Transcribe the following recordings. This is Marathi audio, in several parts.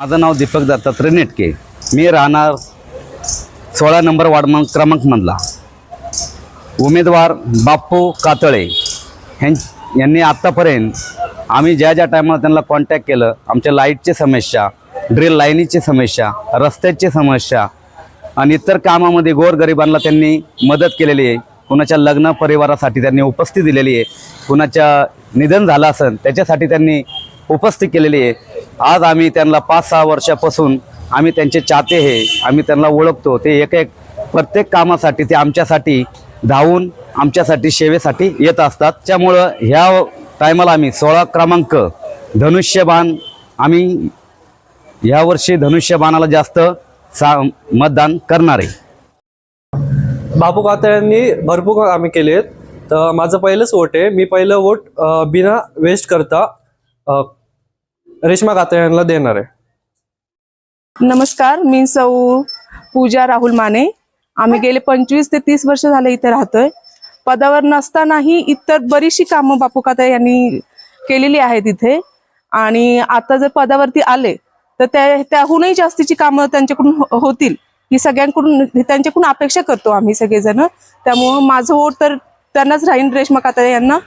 माझं नाव दीपक दत्तात्रय नेटके. मी राहणार सोळा नंबर वार्ड क्रमांक क्रमांकमधला. उमेदवार बाप्पू कातळे. ह्यां यांनी आत्तापर्यंत आम्ही ज्या ज्या टायमाला त्यांना कॉन्टॅक्ट केलं आमच्या लाईटची समस्या ड्रिल लाईनीची समस्या रस्त्याची समस्या आणि इतर कामामध्ये गोरगरिबांना त्यांनी मदत केलेली आहे. कुणाच्या लग्न परिवारासाठी त्यांनी उपस्थिती दिलेली आहे. कुणाच्या निधन झालं असेल त्याच्यासाठी त्यांनी उपस्थित केलेली आहे. आज आम्ही त्यांना पाच सहा वर्षापासून आम्ही त्यांचे चाहते हे आम्ही त्यांना ओळखतो. ते एक एक प्रत्येक कामासाठी ते आमच्यासाठी धावून आमच्यासाठी सेवेसाठी येत असतात. त्यामुळं ह्या टायमाला आम्ही सोळा क्रमांक धनुष्यबाण आम्ही यावर्षी धनुष्यबाणाला जास्त सा मतदान करणार आहे. बापू कातळ्यांनी भरपूर कामे केली आहेत. तर माझं पहिलंच वोट आहे. मी पहिलं वोट बिना वेस्ट करता रेश्मा रेश्मा कातळ्यांना देणार आहे. नमस्कार मी सौ पूजा राहुल माने. आम्ही गेले पंचवीस ते तीस वर्ष झाले इथे राहतोय. पदावर नसतानाही इतर बरीचशी कामं बापू काता यांनी केलेली आहेत इथे. आणि आता जर पदावरती आले तर त्या त्याहूनही जास्तीची कामं त्यांच्याकडून हो, होतील. ही सगळ्यांकडून त्यांच्याकडून अपेक्षा करतो आम्ही सगळेजण. त्यामुळं माझं वोट तर त्यांनाच राहीन रेश्मा काता यांना.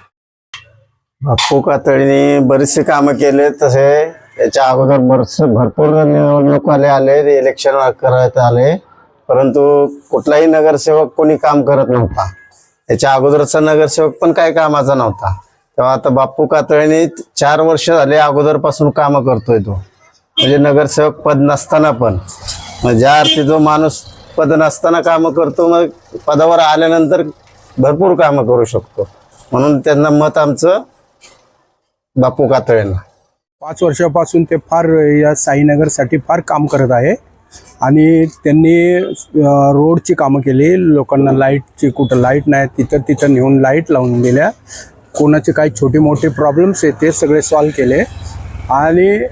बाप्पू कातळीने बरेचसे कामं केले तसे याच्या अगोदर बरेच भरपूर निवडणूक आले आले इलेक्शन करत आले. परंतु कुठलाही नगरसेवक कोणी काम करत नव्हता. याच्या अगोदरचा नगरसेवक पण काही कामाचा नव्हता. तेव्हा आता बाप्पू कातळीने चार वर्ष झाले अगोदरपासून कामं करतोय तो. म्हणजे नगरसेवक पद नसताना पण. मग ज्या अर्थी जो माणूस पद नसताना कामं करतो मग पदावर आल्यानंतर भरपूर कामं करू शकतो. म्हणून त्यांना मत आमचं बापू कातळेंना. पाच वर्षापासून ते फार या साईनगरसाठी फार काम करत आहे. आणि त्यांनी रोडची कामं केली. लोकांना लाईटची कुठं लाइट नाही तिथं तिथं नेऊन लाइट लावून दिल्या. कोणाचे काही छोटे मोठे प्रॉब्लेम्स आहेत ते सगळे सॉल्व केले. आणि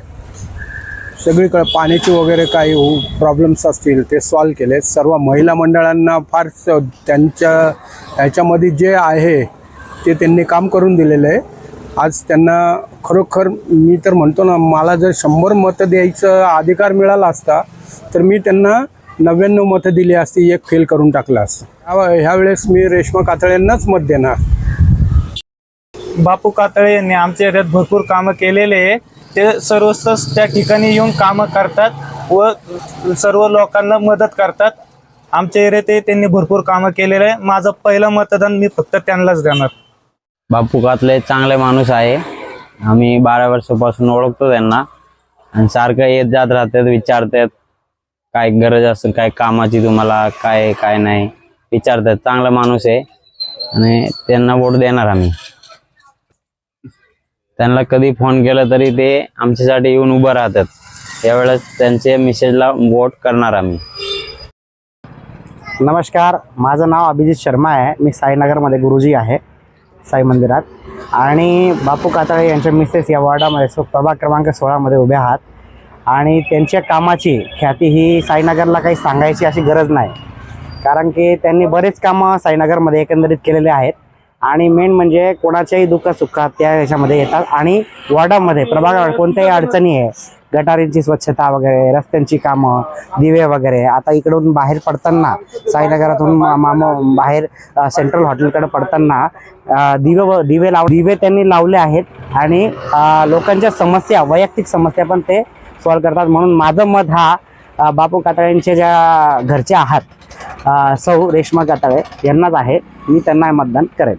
सगळीकडे पाण्याचे वगैरे काही प्रॉब्लेम्स असतील ते सॉल्व केले. सर्व महिला मंडळांना फार स- त्यांच्या ह्याच्यामध्ये जे आहे ते त्यांनी काम करून दिलेलं आहे. आज त्यांना खरोखर मी तर म्हणतो ना मला जर शंभर मतं द्यायचं अधिकार मिळाला असता तर मी त्यांना नव्याण्णव मतं दिली असती एक फेल करून टाकलं असतं. ह्यावेळेस मी रेश्मा कातळेंनाच मत देणार. बापू कातळे यांनी आमच्या एरियात भरपूर कामं केलेले आहे. ते सर्वस्व त्या ठिकाणी येऊन कामं करतात व सर्व लोकांना मदत करतात. आमच्या एरियात त्यांनी भरपूर कामं केलेले आहे. माझं पहिलं मतदान मी फक्त त्यांनाच देणार. बापू कातले चांगले माणूस आहे. आम्ही बारा वर्षापासून ओळखतो त्यांना. आणि सारखं येत जात राहतात विचारतात काय गरज असेल काय कामाची तुम्हाला काय काय नाही. विचारतात चांगला माणूस आहे. आणि त्यांना वोट देणार आम्ही. त्यांना कधी फोन केला तरी ते आमच्यासाठी येऊन उभं राहतात. त्यावेळेस त्यांचे मिसेजला वोट करणार आम्ही. नमस्कार माझं नाव अभिजित शर्मा आहे. मी साईनगरमध्ये गुरुजी आहे. साई मंदिरात. आणि बापू कातळे यांच्या मिसेस या वॉर्डामध्ये सो प्रभाग क्रमांक सोळामध्ये उभे आहात. आणि त्यांच्या कामाची ख्याती ही साईनगरला काही सांगायची अशी गरज नाही. कारण की त्यांनी बरेच कामं साईनगरमध्ये एकंदरीत केलेले आहेत. आणि मेन म्हणजे कोणाच्याही दुःख सुखात त्या ह्याच्यामध्ये येतात. आणि वॉर्डामध्ये प्रभागा कोणत्याही अडचणी आहे गटारींची स्वच्छता वगैरे रस्त्यांची कामं दिवे वगैरे. आता इकडून बाहेर पडताना साईनगरातून मा- मामा बाहेर सेंट्रल हॉटेलकडे पडताना दिवे व- दिवे लाव दिवे त्यांनी लावले आहेत आणि लोकांच्या समस्या वैयक्तिक समस्या पण ते सॉल्व करतात. म्हणून माझं मत हा बापू कातळ्यांचे ज्या घरचे आहात सौ रेश्मा कातळे यांनाच आहे. मी त्यांना मतदान करेन.